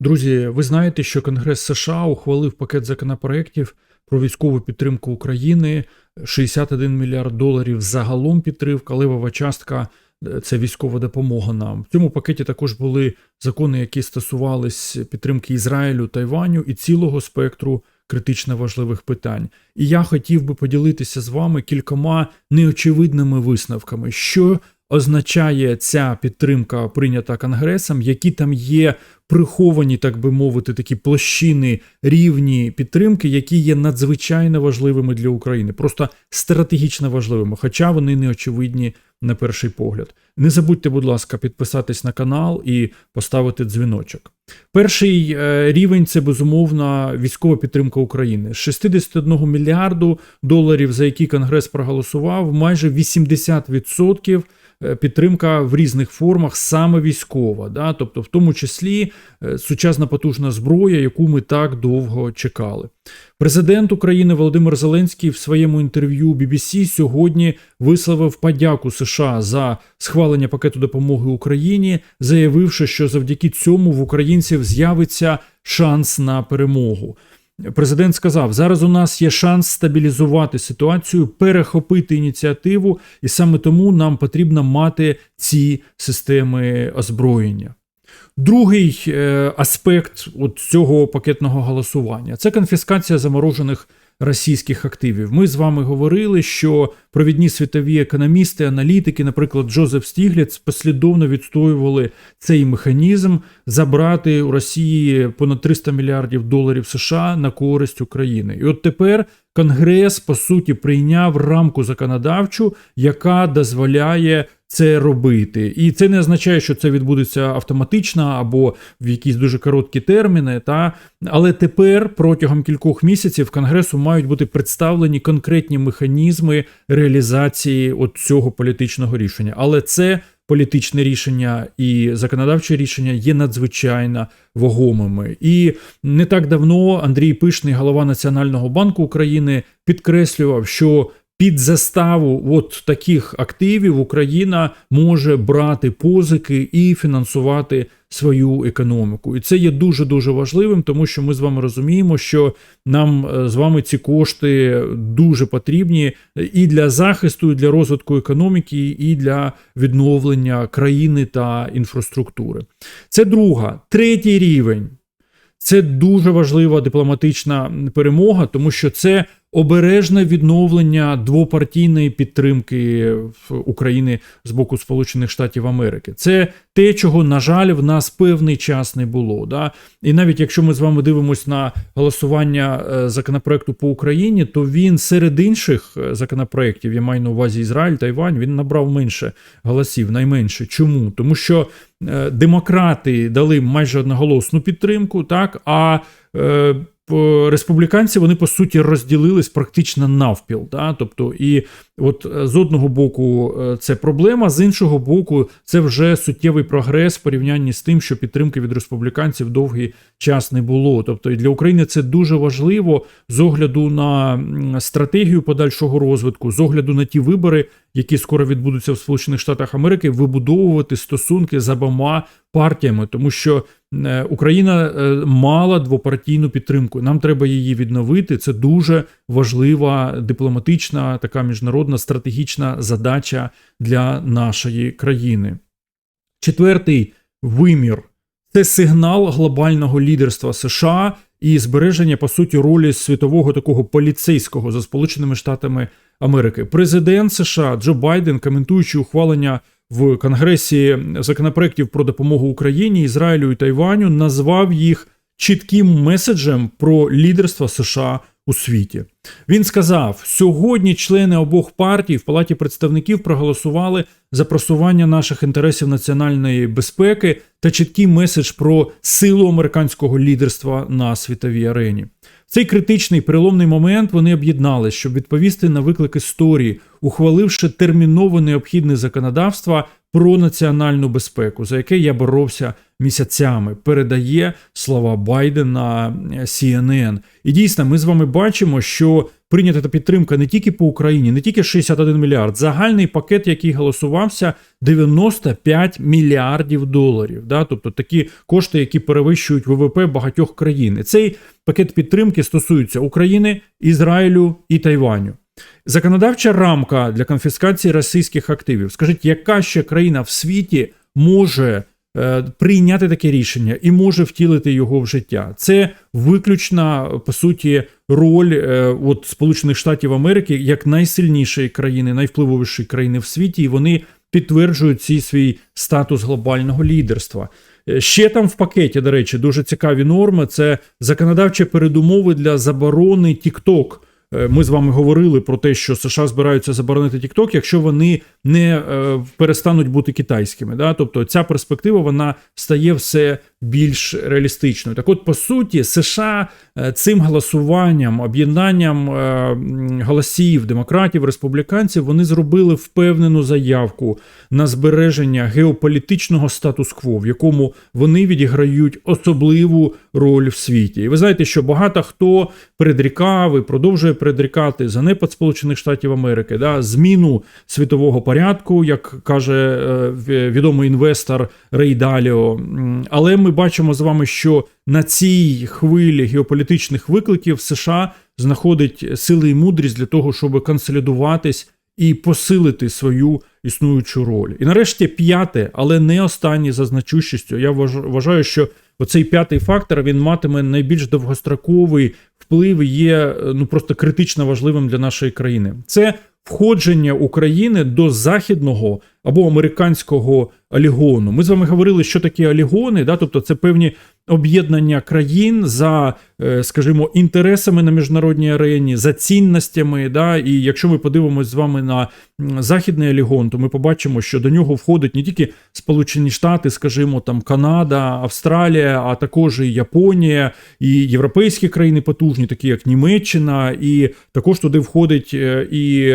Друзі, ви знаєте, що Конгрес США ухвалив пакет законопроєктів про військову підтримку України 61 мільярд доларів загалом підтримка, левова частка е, це військова допомога нам. В цьому пакеті також були закони, які стосувались підтримки Ізраїлю, Тайваню і цілого спектру критично важливих питань. І я хотів би поділитися з вами кількома неочевидними висновками, що означає ця підтримка, прийнята Конгресом, які там є приховані, так би мовити, такі площини рівні підтримки, які є надзвичайно важливими для України, просто стратегічно важливими, хоча вони не очевидні на перший погляд. Не забудьте, будь ласка, підписатись на канал і поставити дзвіночок. Перший е, рівень це безумовно військова підтримка України. З 61 мільярду доларів, за які Конгрес проголосував, майже 80% е, підтримка в різних формах саме військова, да? тобто в тому числі сучасна потужна зброя, яку ми так довго чекали. Президент України Володимир Зеленський в своєму інтерв'ю BBC сьогодні висловив подяку США за схвалення пакету допомоги Україні, заявивши, що завдяки цьому в українців з'явиться шанс на перемогу. Президент сказав: зараз у нас є шанс стабілізувати ситуацію, перехопити ініціативу, і саме тому нам потрібно мати ці системи озброєння. Другий е, аспект от цього пакетного голосування це конфіскація заморожених російських активів. Ми з вами говорили, що провідні світові економісти, аналітики, наприклад, Джозеф Стігліц, послідовно відстоювали цей механізм забрати у Росії понад 300 мільярдів доларів США на користь України. І от тепер Конгрес по суті прийняв рамку законодавчу, яка дозволяє це робити. І це не означає, що це відбудеться автоматично або в якісь дуже короткі терміни. Та але тепер протягом кількох місяців Конгресу мають бути представлені конкретні механізми реалізації от цього політичного рішення. Але це політичне рішення і законодавче рішення є надзвичайно вагомими. І не так давно Андрій Пишний, голова Національного банку України, підкреслював, що під заставу от таких активів Україна може брати позики і фінансувати свою економіку. І це є дуже дуже важливим, тому що ми з вами розуміємо, що нам е, з вами ці кошти дуже потрібні і для захисту, і для розвитку економіки, і для відновлення країни та інфраструктури. Це друга, третій рівень. Це дуже важлива дипломатична перемога, тому що це обережне відновлення двопартійної підтримки України з боку Сполучених Штатів Америки. Це те, чого, на жаль, в нас певний час не було. Да? І навіть якщо ми з вами дивимося на голосування е, законопроекту по Україні, то він серед інших е, законопроєктів, я маю на увазі Ізраїль, Тайвань, він набрав менше голосів, найменше. Чому? Тому що е, демократи дали майже одноголосну підтримку, так а республіканці вони по суті розділились практично навпіл. Да? Тобто, і от е, з одного боку е, це проблема, з іншого боку, це вже суттєвий прогрес в порівнянні з тим, що підтримки від республіканців довгий час не було. Тобто і для України це дуже важливо з огляду на стратегію подальшого розвитку, з огляду на ті вибори, які скоро відбудуться в Сполучених Штатах Америки, вибудовувати стосунки з обома партіями, тому що е, Україна мала двопартійну підтримку. Нам треба її відновити. Це дуже важлива дипломатична, така міжнародна стратегічна задача для нашої країни. Четвертий вимір це сигнал глобального лідерства США і збереження по суті ролі світового такого поліцейського за Сполученими Штатами Америки. Президент США Джо Байден, коментуючи ухвалення в Конгресі законопроєктів про допомогу Україні, Ізраїлю і Тайваню, назвав їх чітким меседжем про лідерство США у світі. Він сказав: сьогодні члени обох партій в Палаті представників проголосували за просування наших інтересів національної безпеки та чіткий меседж про силу американського лідерства на світовій арені. В цей критичний переломний момент вони об'єднались, щоб відповісти на виклик історії, ухваливши терміново необхідне законодавство про національну безпеку, за яке я боровся місяцями передає слова Байдена е, CNN. І дійсно, ми з вами бачимо, що прийнята та підтримка не тільки по Україні, не тільки 61 мільярд, загальний пакет, який голосувався, 95 мільярдів доларів. Да? Тобто такі кошти, які перевищують ВВП багатьох країн. І цей пакет підтримки стосується України, Ізраїлю і Тайваню. Законодавча рамка для конфіскації російських активів. Скажіть, яка ще країна в світі може прийняти таке рішення і може втілити його в життя? Це виключна по суті роль е, от Сполучених Штатів Америки як найсильнішої країни, найвпливовішої країни в світі, і вони підтверджують цей свій статус глобального лідерства. Е, Ще там в пакеті, до речі, дуже цікаві норми. Це законодавчі передумови для заборони TikTok. Е, Ми з вами говорили про те, що США збираються заборонити TikTok, якщо вони не е, перестануть бути китайськими. Да? Тобто ця перспектива вона стає все більш реалістичною. Так, от, по суті, США е, цим голосуванням, об'єднанням голосів демократів, республіканців, вони зробили впевнену заявку на збереження геополітичного статус-кво, в якому вони відіграють особливу роль в світі. І ви знаєте, що багато хто предрікав і продовжує предрікати занепад Сполучених Штатів Америки, да, зміну світового порядку, як каже е, відомий інвестор Рей Даліо. Але ми бачимо з вами, що на цій хвилі геополітичних викликів США знаходить сили і мудрість для того, щоб консолідуватись і посилити свою існуючу роль. І нарешті п'яте, але не останнє за значущістю. Я вваж- вважаю, що оцей п'ятий фактор він матиме найбільш довгостроковий вплив є е, ну просто критично важливим для нашої країни. Це входження України до західного або американського олігону. Ми з вами говорили, що таке олігони, да? тобто це певні об'єднання країн за, е, скажімо, інтересами на міжнародній арені, за цінностями. Да? І якщо ми подивимось з вами на західний олігон, то ми побачимо, що до нього входить не тільки Сполучені Штати, скажімо, там Канада, Австралія, а також і Японія, і європейські країни потужні, такі як Німеччина, і також туди входить е, і.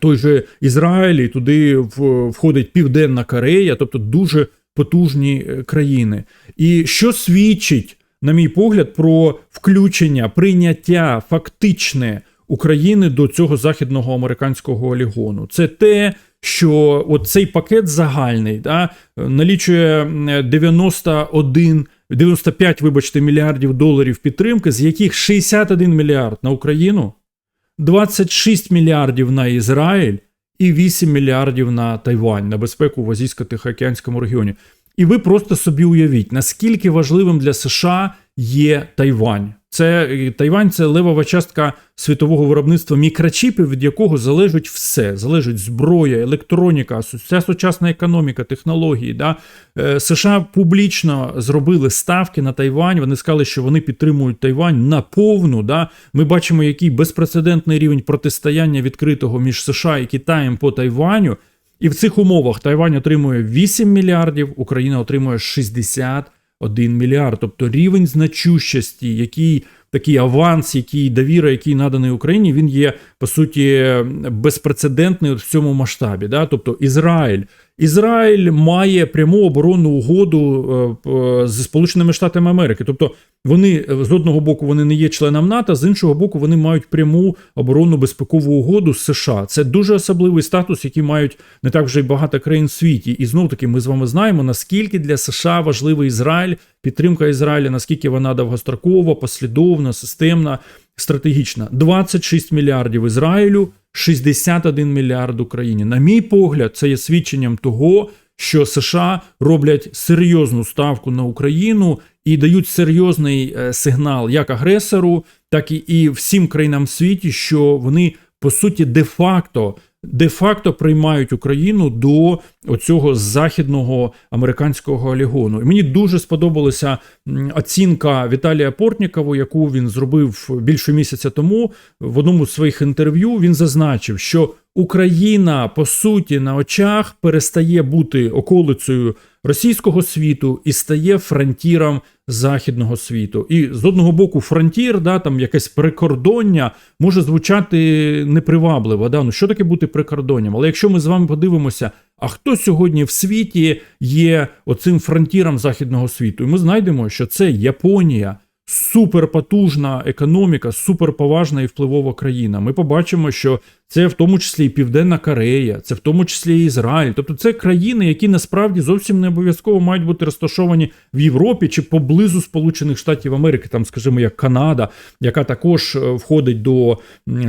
той же Ізраїль, і туди входить Південна Корея, тобто дуже потужні е, країни. І що свідчить, на мій погляд, про включення, прийняття фактичне України до цього західного американського олігону? Це те, що от цей пакет загальний да, налічує 91 95, вибачте, мільярдів доларів підтримки, з яких 61 мільярд на Україну, 26 мільярдів на Ізраїль і 8 мільярдів на Тайвань, на безпеку в Азійсько-Тихоокеанському регіоні. І ви просто собі уявіть, наскільки важливим для США є Тайвань. Це е, Тайвань це левова частка світового виробництва мікрочіпів, від якого залежить все. Залежить зброя, електроніка, вся сучасна економіка, технології. Да? Е, США публічно зробили ставки на Тайвань. Вони сказали, що вони підтримують Тайвань на повну. Да? Ми бачимо, який безпрецедентний рівень протистояння відкритого між США і Китаєм по Тайваню. І в цих умовах Тайвань отримує 8 мільярдів, Україна отримує 61 мільярд. Тобто рівень значущості, який такий аванс, який довіра, який наданий Україні, він є по суті безпрецедентний в цьому масштабі. Да? Тобто Ізраїль. Ізраїль має пряму оборонну угоду е, е, з Сполученими Штатами Америки. Тобто вони е, з одного боку вони не є членом НАТО, з іншого боку, вони мають пряму оборонну безпекову угоду з США. Це дуже особливий статус, який мають не так вже й багато країн в світі. І знов таки ми з вами знаємо, наскільки для США важливий Ізраїль, підтримка Ізраїля, наскільки вона довгострокова, послідовна, системна, стратегічна. 26 мільярдів Ізраїлю, 61 мільярд Україні. На мій погляд, це є свідченням того, що США роблять серйозну ставку на Україну і дають серйозний е, сигнал як агресору, так і, і всім країнам світі, що вони по суті де-факто. Де-факто приймають Україну до оцього західного американського олігону. І мені дуже сподобалася оцінка Віталія Портнікова, яку він зробив більше місяця тому. В одному з своїх інтерв'ю він зазначив, що Україна по суті на очах перестає бути околицею російського світу і стає фронтіром західного світу. І з одного боку, фронтір, да, там якесь прикордоння може звучати непривабливо. Да? Ну що таке бути прикордонням? Але якщо ми з вами подивимося, а хто сьогодні в світі є оцим фронтіром західного світу? І ми знайдемо, що це Японія. Суперпотужна економіка, суперповажна і впливова країна. Ми побачимо, що це в тому числі і Південна Корея, це в тому числі і Ізраїль. Тобто це країни, які насправді зовсім не обов'язково мають бути розташовані в Європі чи поблизу Сполучених Штатів Америки, там, скажімо, як Канада, яка також е, входить до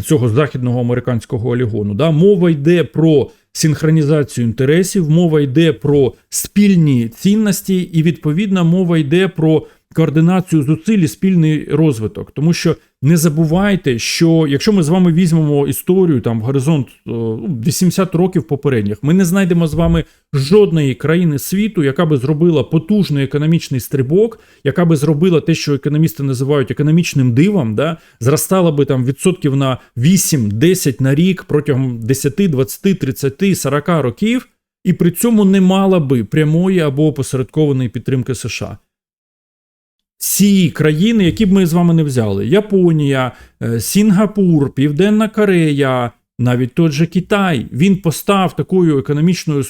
цього західного американського олігону. Да? Мова йде про синхронізацію інтересів, мова йде про спільні цінності, і відповідна мова йде про координацію зусиль і спільний розвиток. Тому що не забувайте, що якщо ми з вами візьмемо історію там горизонт е, ну, 80 років попередніх, ми не знайдемо з вами жодної країни світу, яка би зробила потужний економічний стрибок, яка би зробила те, що економісти називають економічним дивом, да, зростала би там відсотків на 8-10 на рік протягом 10, 20, 30, 40 років, і при цьому не мала би прямої або опосередкованої підтримки США ці країни, які б ми з вами не взяли: Японія, е, Сінгапур, Південна Корея, навіть той же Китай, він постав такою економічною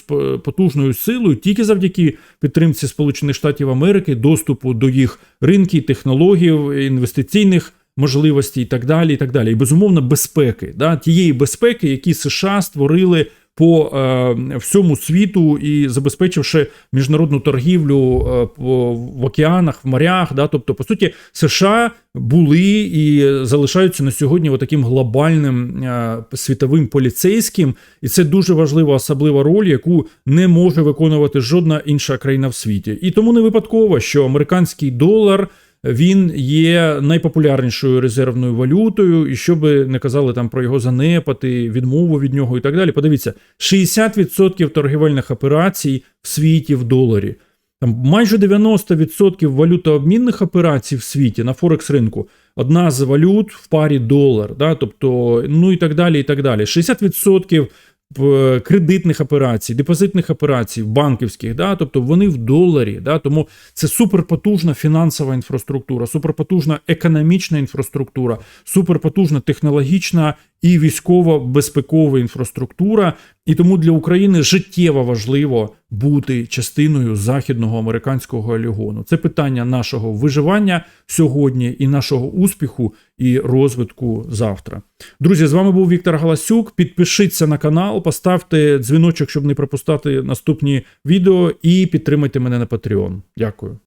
потужною силою тільки завдяки підтримці Сполучених Штатів Америки, доступу до їх ринків, технологій, інвестиційних. Можливостей і так далі, і так далі, і безумовно безпеки, да, тієї безпеки, які США створили по е, всьому світу і забезпечивши міжнародну торгівлю е, в океанах, в морях. Да, тобто, по суті, США були і залишаються на сьогодні таким глобальним е, світовим поліцейським, і це дуже важлива особлива роль, яку не може виконувати жодна інша країна в світі. І тому не випадково, що американський долар. Він є найпопулярнішою резервною валютою, і що би не казали там про його занепати, відмову від нього і так далі. Подивіться, 60% торгівельних операцій в світі в доларі. Там майже 90% валютообмінних операцій в світі на Форекс ринку. Одна з валют в парі долар, да, тобто, ну і так далі. і так далі. 60% в кредитних операцій, депозитних операцій, банківських, да, тобто вони в доларі. Да, тому це суперпотужна фінансова інфраструктура, суперпотужна економічна інфраструктура, суперпотужна технологічна і військово-безпекова інфраструктура. І тому для України життєво важливо бути частиною західного американського олігону. Це питання нашого виживання сьогодні і нашого успіху і розвитку завтра. Друзі, з вами був Віктор Галасюк. Підпишіться на канал, поставте дзвіночок, щоб не пропускати наступні відео, і підтримайте мене на Patreon. Дякую.